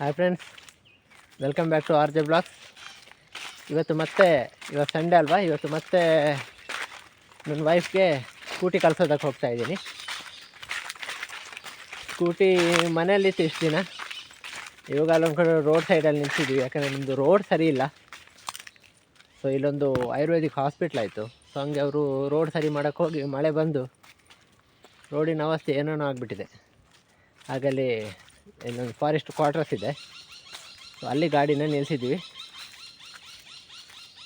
Hi friends, welcome back to R J blogs. ಇವತ್ತು ಮತ್ತೆ, ಇವತ್ತು ಸಂಡೇ ಅಲ್ವಾ? ಇವತ್ತು ಮತ್ತೆ ನನ್ನ ವೈಫ್ಗೆ ಸ್ಕೂಟಿ ಕಳ್ಸೋದಕ್ಕೆ ಹೋಗ್ತಾ ಇದ್ದೀನಿ. ಸ್ಕೂಟಿ ಮನೆಯಲ್ಲಿತ್ತು ಇಷ್ಟು ದಿನ. ಇವಾಗ ಅಲ್ಲೊಂದು ಕಡೆ ರೋಡ್ ಸೈಡಲ್ಲಿ ನಿಂತಿದ್ದೀವಿ. ಯಾಕಂದರೆ ನಿಮ್ಮದು ರೋಡ್ ಸರಿ ಇಲ್ಲ. ಸೊ ಇಲ್ಲೊಂದು ಆಯುರ್ವೇದಿಕ್ ಹಾಸ್ಪಿಟ್ಲ್ ಆಯಿತು. ಸೊ ಹಂಗೆ ಅವರು ರೋಡ್ ಸರಿ ಮಾಡೋಕ್ಕೆ ಹೋಗಿ ಮಳೆ ಬಂದು ರೋಡಿನ ಅವಸ್ಥೆ ಏನೇನೋ ಆಗಿಬಿಟ್ಟಿದೆ. ಹಾಗಲ್ಲಿ ಇನ್ನೊಂದು ಫಾರೆಸ್ಟ್ ಕ್ವಾರ್ಟರ್ಸ್ ಇದೆ. ಸೊ ಅಲ್ಲಿ ಗಾಡಿನ ನಿಲ್ಲಿಸಿದ್ವಿ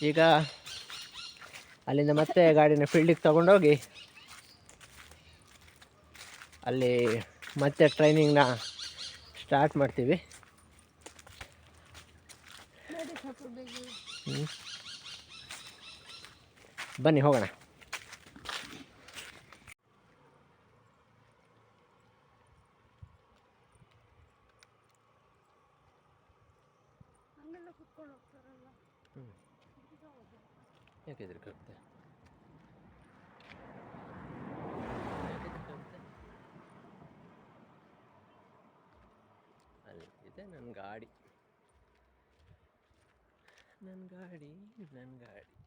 ಈಗ ಅಲ್ಲಿಂದ ಮತ್ತೆ ಗಾಡಿನ ಫೀಲ್ಡಿಗೆ ತೊಗೊಂಡೋಗಿ ಅಲ್ಲಿ ಮತ್ತೆ ಟ್ರೈನಿಂಗ್ನ ಸ್ಟಾರ್ಟ್ ಮಾಡ್ತೀವಿ. ಹ್ಮ್. ಬನ್ನಿ ಹೋಗೋಣ. ಯಾಕೆ ಹೆದರಿಕಾಗುತ್ತೆ ಅಲ್ಲಿ ಇದೆ ನನ್ನ ಗಾಡಿ. ನನ್ನ ಗಾಡಿ ನನ್ನ ಗಾಡಿ.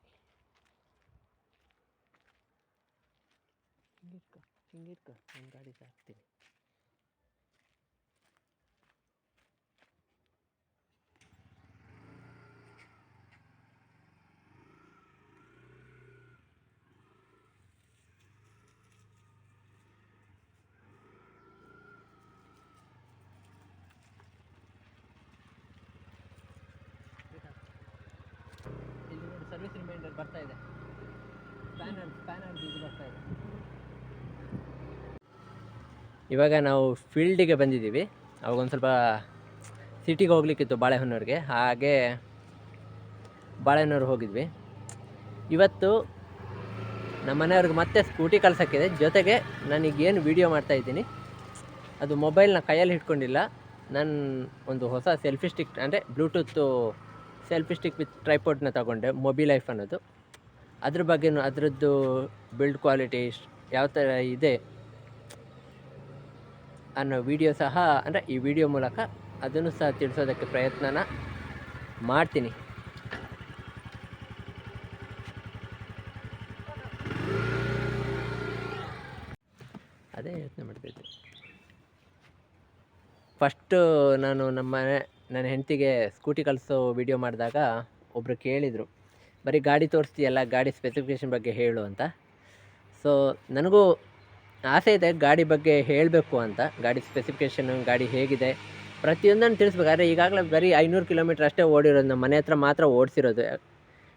ಹಿಂಗಿಟ್ಕೊ ಹಿಂಗಿಟ್ಕೊ ನನ್ನ ಗಾಡಿ ಸಾಕ್ತೀನಿ ಇಲ್ಲಿ ನೋಡಿ ಸರ್ವಿಸ್ ರಿಮೈಂಡರ್ ಬರ್ತಾ ಇದೆ ಸ್ಪ್ಯಾನರ್ ಸ್ಪ್ಯಾನರ್ ಇದು ಬರ್ತಾ ಇದೆ ಇವಾಗ ನಾವು ಫೀಲ್ಡಿಗೆ ಬಂದಿದ್ದೀವಿ. ಅವಾಗ ಒಂದು ಸ್ವಲ್ಪ ಸಿಟಿಗೆ ಹೋಗ್ಲಿಕ್ಕಿತ್ತು ಬಾಳೆಹೊನ್ನೂರಿಗೆ. ಹಾಗೆ ಬಾಳೆಹೊನ್ನೂರು ಹೋಗಿದ್ವಿ. ಇವತ್ತು ನಮ್ಮ ಮನೆಯವ್ರಿಗೆ ಮತ್ತೆ ಸ್ಕೂಟಿ ಕಳ್ಸೋಕ್ಕಿದೆ. ಜೊತೆಗೆ ನನಗೇನು ವೀಡಿಯೋ ಮಾಡ್ತಾ ಇದ್ದೀನಿ. ಅದು ಮೊಬೈಲ್ನ ಕೈಯಲ್ಲಿ ಹಿಡ್ಕೊಂಡಿಲ್ಲ. ನಾನು ಒಂದು ಹೊಸ ಸೆಲ್ಫಿ ಸ್ಟಿಕ್ ಅಂದರೆ ಬ್ಲೂಟೂತು ಸೆಲ್ಫಿ ಸ್ಟಿಕ್ ವಿತ್ ಟ್ರೈಪೋರ್ಟ್ನ ತಗೊಂಡೆ ಮೊಬಿ ಲೈಫ್ ಅನ್ನೋದು. ಅದ್ರ ಬಗ್ಗೆ ಅದರದ್ದು ಬಿಲ್ಡ್ ಕ್ವಾಲಿಟಿ ಯಾವ ಥರ ಇದೆ ಅನ್ನೋ ವಿಡಿಯೋ ಸಹ, ಅಂದರೆ ಈ ವಿಡಿಯೋ ಮೂಲಕ ಅದನ್ನು ಸಹ ತಿಳಿಸೋದಕ್ಕೆ ಪ್ರಯತ್ನನ ಮಾಡ್ತೀನಿ. ಅದೇ ಯೋಚನೆ ಮಾಡ್ತಿದ್ದೆ ಫಸ್ಟು ನಾನು ನಮ್ಮ ನನ್ನ ಹೆಂಡತಿಗೆ ಸ್ಕೂಟಿ ಕಲಿಸೋ ವಿಡಿಯೋ ಮಾಡಿದಾಗ ಒಬ್ಬರು ಕೇಳಿದರು, ಬರೀ ಗಾಡಿ ತೋರಿಸ್ತೀಯಲ್ಲ, ಗಾಡಿ ಸ್ಪೆಸಿಫಿಕೇಷನ್ ಬಗ್ಗೆ ಹೇಳು ಅಂತ. ಸೊ ನನಗೂ ಆಸೆ ಇದೆ ಗಾಡಿ ಬಗ್ಗೆ ಹೇಳಬೇಕು ಅಂತ. ಗಾಡಿ ಸ್ಪೆಸಿಫಿಕೇಷನ್ ಗಾಡಿ ಹೇಗಿದೆ. ಪ್ರತಿಯೊಂದನ್ನು ತಿಳಿಸ್ಬೇಕಾದ್ರೆ ಈಗಾಗಲೇ ಬರೀ ಐನೂರು ಕಿಲೋಮೀಟ್ರ್ ಅಷ್ಟೇ ಓಡಿರೋದು. ನಮ್ಮ ಮನೆ ಹತ್ರ ಮಾತ್ರ ಓಡಿಸಿರೋದು.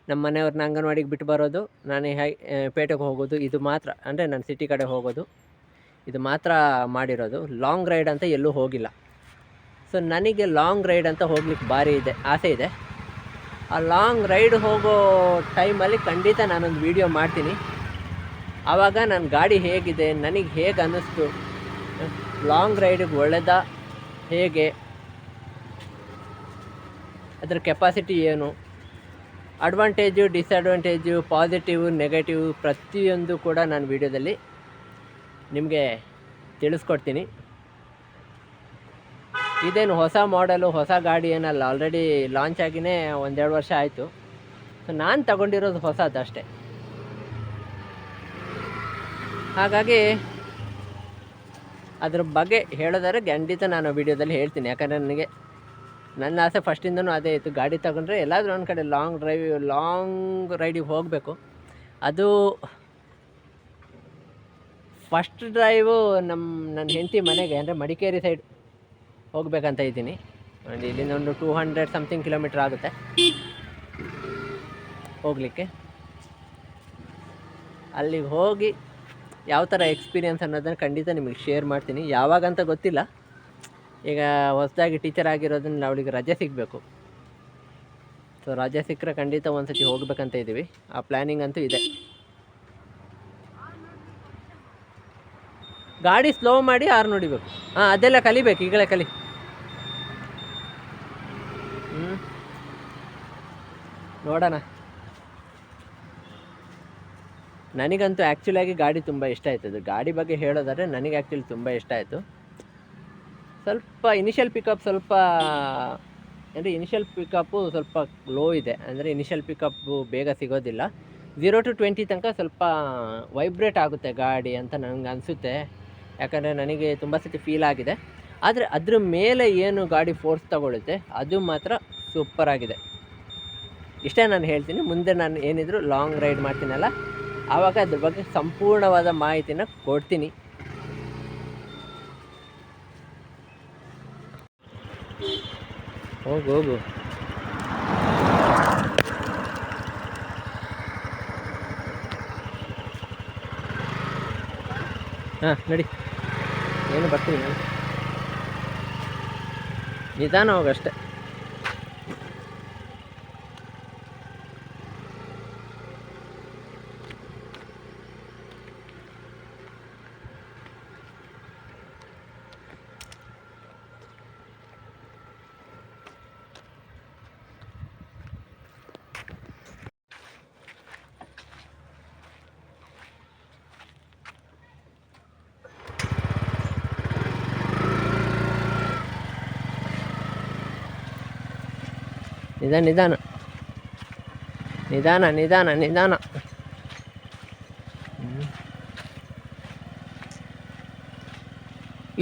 ನಮ್ಮ ಮನೆಯವ್ರನ್ನ ಅಂಗನವಾಡಿಗೆ ಬಿಟ್ಟು ಬರೋದು, ನಾನು ಪೇಟೆಗೆ ಹೋಗೋದು, ಇದು ಮಾತ್ರ. ಅಂದರೆ ನಾನು ಸಿಟಿ ಕಡೆ ಹೋಗೋದು, ಇದು ಮಾತ್ರ ಮಾಡಿರೋದು. ಲಾಂಗ್ ರೈಡ್ ಅಂತ ಎಲ್ಲೂ ಹೋಗಿಲ್ಲ. ಸೊ ನನಗೆ ಲಾಂಗ್ ರೈಡ್ ಅಂತ ಹೋಗ್ಲಿಕ್ಕೆ ಭಾರಿ ಇದೆ, ಆಸೆ ಇದೆ. ಆ ಲಾಂಗ್ ರೈಡ್ ಹೋಗೋ ಟೈಮಲ್ಲಿ ಖಂಡಿತ ನಾನೊಂದು ವೀಡಿಯೋ ಮಾಡ್ತೀನಿ. ಆವಾಗ ನನ್ನ ಗಾಡಿ ಹೇಗಿದೆ, ನನಗೆ ಹೇಗೆ ಅನ್ನಿಸ್ತು? ಲಾಂಗ್ ರೈಡಿಗೆ ಒಳ್ಳೆದ? ಹೇಗೆ? ಅದರ ಕೆಪಾಸಿಟಿ ಏನು? ಅಡ್ವಾಂಟೇಜು, ಡಿಸ್ಅಡ್ವಾಂಟೇಜು, ಪಾಸಿಟಿವ್, ನೆಗೆಟಿವ್ ಪ್ರತಿಯೊಂದು ಕೂಡ ನಾನು ವಿಡಿಯೋದಲ್ಲಿ ನಿಮಗೆ ತಿಳಿಸ್ಕೊಡ್ತೀನಿ. ಇದೇನು ಹೊಸ ಮಾಡಲು ಹೊಸ ಗಾಡಿ ಏನಲ್ಲ ಆಲ್ರೆಡಿ ಲಾಂಚ್ ಆಗಿನೇ ಒಂದೆರಡು ವರ್ಷ ಆಯಿತು. ಸೊ ನಾನು ತಗೊಂಡಿರೋದು ಹೊಸದು ಅಷ್ಟೇ ಹಾಗಾಗಿ ಅದ್ರ ಬಗ್ಗೆ ಹೇಳೋದಾದ್ರೆ ಖಂಡಿತ ನಾನು ವಿಡಿಯೋದಲ್ಲಿ ಹೇಳ್ತೀನಿ. ಯಾಕಂದರೆ ನನಗೆ ನನ್ನ ಆಸೆ ಫಸ್ಟಿಂದನೂ ಅದೇ ಇತ್ತು. ಗಾಡಿ ತಗೊಂಡ್ರೆ ಎಲ್ಲಾದರೂ ಒಂದು ಕಡೆ ಲಾಂಗ್ ಡ್ರೈವ್ ಲಾಂಗ್ ರೈಡಿಗೆ ಹೋಗಬೇಕು. ಅದು ಫಸ್ಟ್ ಡ್ರೈವು ನಮ್ಮ ನನ್ನ ಹೆಂಡತಿ ಮನೆಗೆ, ಅಂದರೆ ಮಡಿಕೇರಿ ಸೈಡ್ ಹೋಗಬೇಕಂತ ಇದ್ದೀನಿ. ಇಲ್ಲಿಂದ ಒಂದು ಟೂ ಹಂಡ್ರೆಡ್ ಸಮಥಿಂಗ್ ಕಿಲೋಮೀಟ್ರ್ ಆಗುತ್ತೆ. ಹೋಗಲಿಕ್ಕೆ. ಅಲ್ಲಿಗೆ ಹೋಗಿ ಯಾವ ಥರ ಎಕ್ಸ್ಪೀರಿಯೆನ್ಸ್ ಅನ್ನೋದನ್ನು ಖಂಡಿತ ನಿಮಗೆ ಶೇರ್ ಮಾಡ್ತೀನಿ. ಯಾವಾಗಂತ ಗೊತ್ತಿಲ್ಲ. ಈಗ ಹೊಸದಾಗಿ ಟೀಚರ್ ಆಗಿರೋದ್ರಿಂದ ಅವಳಿಗೆ ರಜೆ ಸಿಗಬೇಕು. ಸೊ ರಜೆ ಸಿಕ್ಕರೆ ಖಂಡಿತ ಒಂದು ಸತಿ ಹೋಗ್ಬೇಕಂತ ಇದ್ದೀವಿ ಆ ಪ್ಲ್ಯಾನಿಂಗ್ ಅಂತೂ ಇದೆ. ಗಾಡಿ ಸ್ಲೋ ಮಾಡಿ ಆರು ನೋಡಿಬೇಕು. ಹಾಂ, ಅದೆಲ್ಲ ಕಲಿಬೇಕು. ಈಗಲೇ ಕಲಿ. ಹ್ಞೂ ನೋಡೋಣ. ನನಗಂತೂ ಆ್ಯಕ್ಚುಲಾಗಿ ಗಾಡಿ ತುಂಬ ಇಷ್ಟ ಆಯ್ತದು ಗಾಡಿ ಬಗ್ಗೆ ಹೇಳೋದಾದ್ರೆ ನನಗೆ ಆ್ಯಕ್ಚುಲಿ ತುಂಬ ಇಷ್ಟ ಆಯಿತು. ಸ್ವಲ್ಪ ಇನಿಷಿಯಲ್ ಪಿಕಪ್ ಸ್ವಲ್ಪ, ಅಂದರೆ ಇನಿಷಿಯಲ್ ಪಿಕಪ್ಪು ಸ್ವಲ್ಪ ಲೋ ಇದೆ. ಅಂದರೆ ಇನಿಷಿಯಲ್ ಪಿಕಪ್ಪು ಬೇಗ ಸಿಗೋದಿಲ್ಲ. ಝೀರೋ ಟು ಟ್ವೆಂಟಿ ತನಕ ಸ್ವಲ್ಪ ವೈಬ್ರೇಟ್ ಆಗುತ್ತೆ ಗಾಡಿ ಅಂತ ನನಗೆ ಅನಿಸುತ್ತೆ. ಯಾಕಂದರೆ ನನಗೆ ತುಂಬ ಸತಿ ಫೀಲ್ ಆಗಿದೆ. ಆದರೆ ಅದ್ರ ಮೇಲೆ ಏನು ಗಾಡಿ ಫೋರ್ಸ್ ತಗೊಳುತ್ತೆ ಅದು ಮಾತ್ರ ಸೂಪರ್ ಆಗಿದೆ. ಇಷ್ಟೇ ನಾನು ಹೇಳ್ತೀನಿ. ಮುಂದೆ ನಾನು ಏನಿದ್ರು ಲಾಂಗ್ ರೈಡ್ ಮಾಡ್ತೀನಲ್ಲ ಆವಾಗ ಅದ್ರ ಬಗ್ಗೆ ಸಂಪೂರ್ಣವಾದ ಮಾಹಿತಿನ ಕೊಡ್ತೀನಿ. ಹೋಗು ಹೋಗು. ಹಾ, ನಡಿ. ಏನು ಬರ್ತೀನಿ ನಾನು? ನಿಧಾನ ಹೋಗಷ್ಟೆ ನಿಧಾನ ನಿಧಾನ. ನಿಧಾನ ನಿಧಾನ ನಿಧಾನ.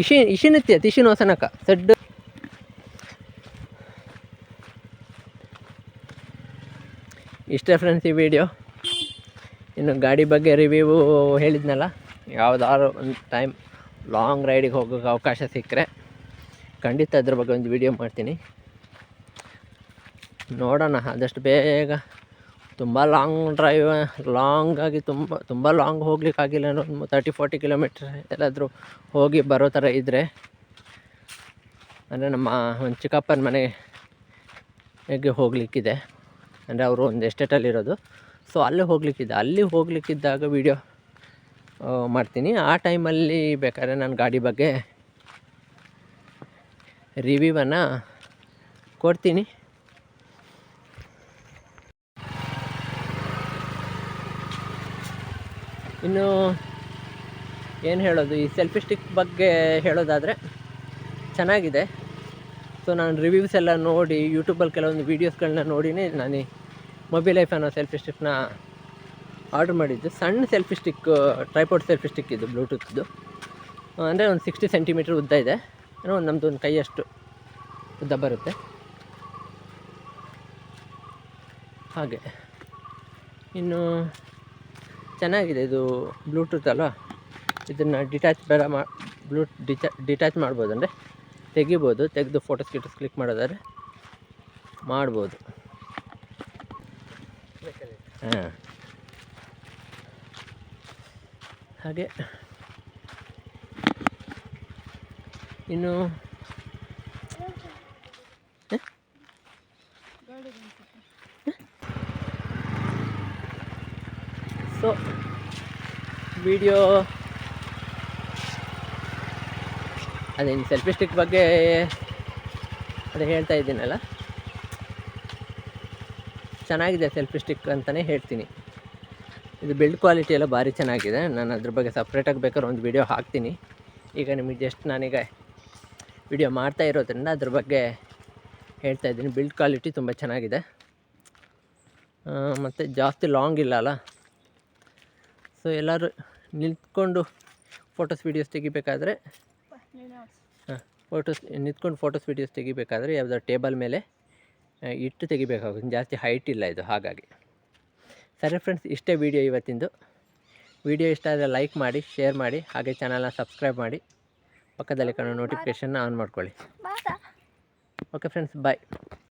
ಇಶಿ ಇಶಿನಿತ್ಯ ತಿಶಿನ ವಸನಕ ಸಡ್ಡು. ಇಷ್ಟೇ ಫ್ರೆಂಡ್ಸ್ ಈ ವಿಡಿಯೋ ಇನ್ನು ಗಾಡಿ ಬಗ್ಗೆ ರಿವ್ಯೂ ಹೇಳಿದ್ನಲ್ಲ, ಯಾವುದಾದ್ರು ಒಂದು ಟೈಮ್ ಲಾಂಗ್ ರೈಡಿಗೆ ಹೋಗೋಕೆ ಅವಕಾಶ ಸಿಕ್ಕರೆ ಖಂಡಿತ ಅದ್ರ ಬಗ್ಗೆ ಒಂದು ವಿಡಿಯೋ ಮಾಡ್ತೀನಿ. ನೋಡೋಣ, ಆದಷ್ಟು ಬೇಗ. ತುಂಬ ಲಾಂಗ್ ಡ್ರೈವ್ ಲಾಂಗ್ ಆಗಿ ತುಂಬ ತುಂಬ ಲಾಂಗ್ ಹೋಗ್ಲಿಕ್ಕಾಗಿಲ್ಲ. ಒಂದು ತರ್ಟಿ ಫೋರ್ಟಿ ಕಿಲೋಮೀಟ್ರ್ ಎಲ್ಲಾದರೂ ಹೋಗಿ ಬರೋ ಥರ ಇದ್ದರೆ ಅಂದರೆ ನಮ್ಮ, ಒಂದು ಚಿಕ್ಕಪ್ಪನ ಮನೆಗೆ ಹೋಗಲಿಕ್ಕಿದೆ. ಅಂದರೆ ಅವರು ಒಂದು ಎಸ್ಟೇಟಲ್ಲಿರೋದು ಸೊ ಅಲ್ಲೇ ಹೋಗಲಿಕ್ಕಿದೆ. ಅಲ್ಲಿ ಹೋಗಲಿಕ್ಕಿದ್ದಾಗ ವೀಡಿಯೋ ಮಾಡ್ತೀನಿ. ಆ ಟೈಮಲ್ಲಿ ಬೇಕಾದ್ರೆ ನಾನು ಗಾಡಿ ಬಗ್ಗೆ ರಿವ್ಯೂವನ್ನು ಕೊಡ್ತೀನಿ. ಇನ್ನು ಏನು ಹೇಳೋದು, ಈ ಸೆಲ್ಫಿ ಸ್ಟಿಕ್ ಬಗ್ಗೆ ಹೇಳೋದಾದರೆ ಚೆನ್ನಾಗಿದೆ. ಸೊ ನಾನು ರಿವ್ಯೂಸ್ ಎಲ್ಲ ನೋಡಿ ಯೂಟ್ಯೂಬಲ್ಲಿ ಕೆಲವೊಂದು ವೀಡಿಯೋಸ್ಗಳನ್ನ ನೋಡಿನೇ ನಾನು ಮೊಬೈಲ್ ಲೈಫ್ ಅನ್ನೋ ಸೆಲ್ಫಿ ಸ್ಟಿಕ್ನ ಆರ್ಡ್ರ್ ಮಾಡಿದ್ದು. ಸಣ್ಣ selfie stick tripod selfie stick ಇದು, ಬ್ಲೂಟೂತ್ದು. ಅಂದರೆ ಒಂದು ಸಿಕ್ಸ್ಟಿ ಸೆಂಟಿಮೀಟ್ರ್ ಉದ್ದ ಇದೆ. ಏನೋ ಒಂದು ನಮ್ಮದು ಒಂದು ಕೈಯಷ್ಟು ಉದ್ದ ಬರುತ್ತೆ. ಹಾಗೆ. ಇನ್ನು ಚೆನ್ನಾಗಿದೆ, ಇದು ಬ್ಲೂಟೂತ್ ಅಲ್ವಾ? ಇದನ್ನು ಡಿಟ್ಯಾಚ್ ಬೇಡ ಮಾ ಬ್ಲೂ ಡಿಚಾ ಡಿಟ್ಯಾಚ್ ಮಾಡ್ಬೋದು ಅಂದರೆ ತೆಗಿಬೋದು, ತೆಗೆದು ಫೋಟೋಸ್ ಗಿಟೋಸ್ ಕ್ಲಿಕ್ ಮಾಡೋದಾದ್ರೆ ಮಾಡ್ಬೋದು. ಹಾಂ. ಹಾಗೆ. ಇನ್ನು ಹ? So video. ಅದೇನು ಸೆಲ್ಫಿ ಸ್ಟಿಕ್ ಬಗ್ಗೆ ಅದೇ ಹೇಳ್ತಾ ಇದ್ದೀನಲ್ಲ? ಚೆನ್ನಾಗಿದೆ ಸೆಲ್ಫಿ ಸ್ಟಿಕ್ ಅಂತಲೇ ಹೇಳ್ತೀನಿ. ಇದು ಬಿಲ್ಡ್ ಕ್ವಾಲಿಟಿ ಎಲ್ಲ ಭಾರಿ ಚೆನ್ನಾಗಿದೆ. ನಾನು ಅದ್ರ ಬಗ್ಗೆ ಸಪ್ರೇಟಾಗಿ ಬೇಕಾದ್ರೆ ಒಂದು ವಿಡಿಯೋ ಹಾಕ್ತೀನಿ. ಈಗ ನಿಮಗೆ ಜಸ್ಟ್ ನಾನೀಗ ವಿಡಿಯೋ ಮಾಡ್ತಾ ಇರೋದ್ರಿಂದ ಅದ್ರ ಬಗ್ಗೆ ಹೇಳ್ತಾ ಇದ್ದೀನಿ. ಬಿಲ್ಡ್ ಕ್ವಾಲಿಟಿ ತುಂಬ ಚೆನ್ನಾಗಿದೆ. ಮತ್ತು ಜಾಸ್ತಿ ಲಾಂಗ್ ಇಲ್ಲ ಅಲ್ಲ? ಸೊ ಎಲ್ಲರೂ ನಿಂತ್ಕೊಂಡು ಫೋಟೋಸ್ ವೀಡಿಯೋಸ್ ತೆಗಿಬೇಕಾದ್ರೆ ಹಾಂ ಫೋಟೋಸ್ ನಿಂತ್ಕೊಂಡು ಫೋಟೋಸ್ ವೀಡಿಯೋಸ್ ತೆಗಿಬೇಕಾದ್ರೆ ಯಾವುದೋ ಟೇಬಲ್ ಮೇಲೆ ಇಟ್ಟು ತೆಗಿಬೇಕಾಗುತ್ತೆ. ಜಾಸ್ತಿ ಹೈಟ್ ಇಲ್ಲ ಇದು ಹಾಗಾಗಿ. ಸರಿ ಫ್ರೆಂಡ್ಸ್ ಇಷ್ಟೇ ವೀಡಿಯೋ ಇವತ್ತಿಂದು. ವಿಡಿಯೋ ಇಷ್ಟ ಆದರೆ ಲೈಕ್ ಮಾಡಿ ಶೇರ್ ಮಾಡಿ ಹಾಗೆ ಚಾನಲ್ನ ಸಬ್ಸ್ಕ್ರೈಬ್ ಮಾಡಿ. ಪಕ್ಕದಲ್ಲಿ ಕಾಣೋ ನೋಟಿಫಿಕೇಷನ್ನ ಆನ್ ಮಾಡ್ಕೊಳ್ಳಿ. Okay friends bye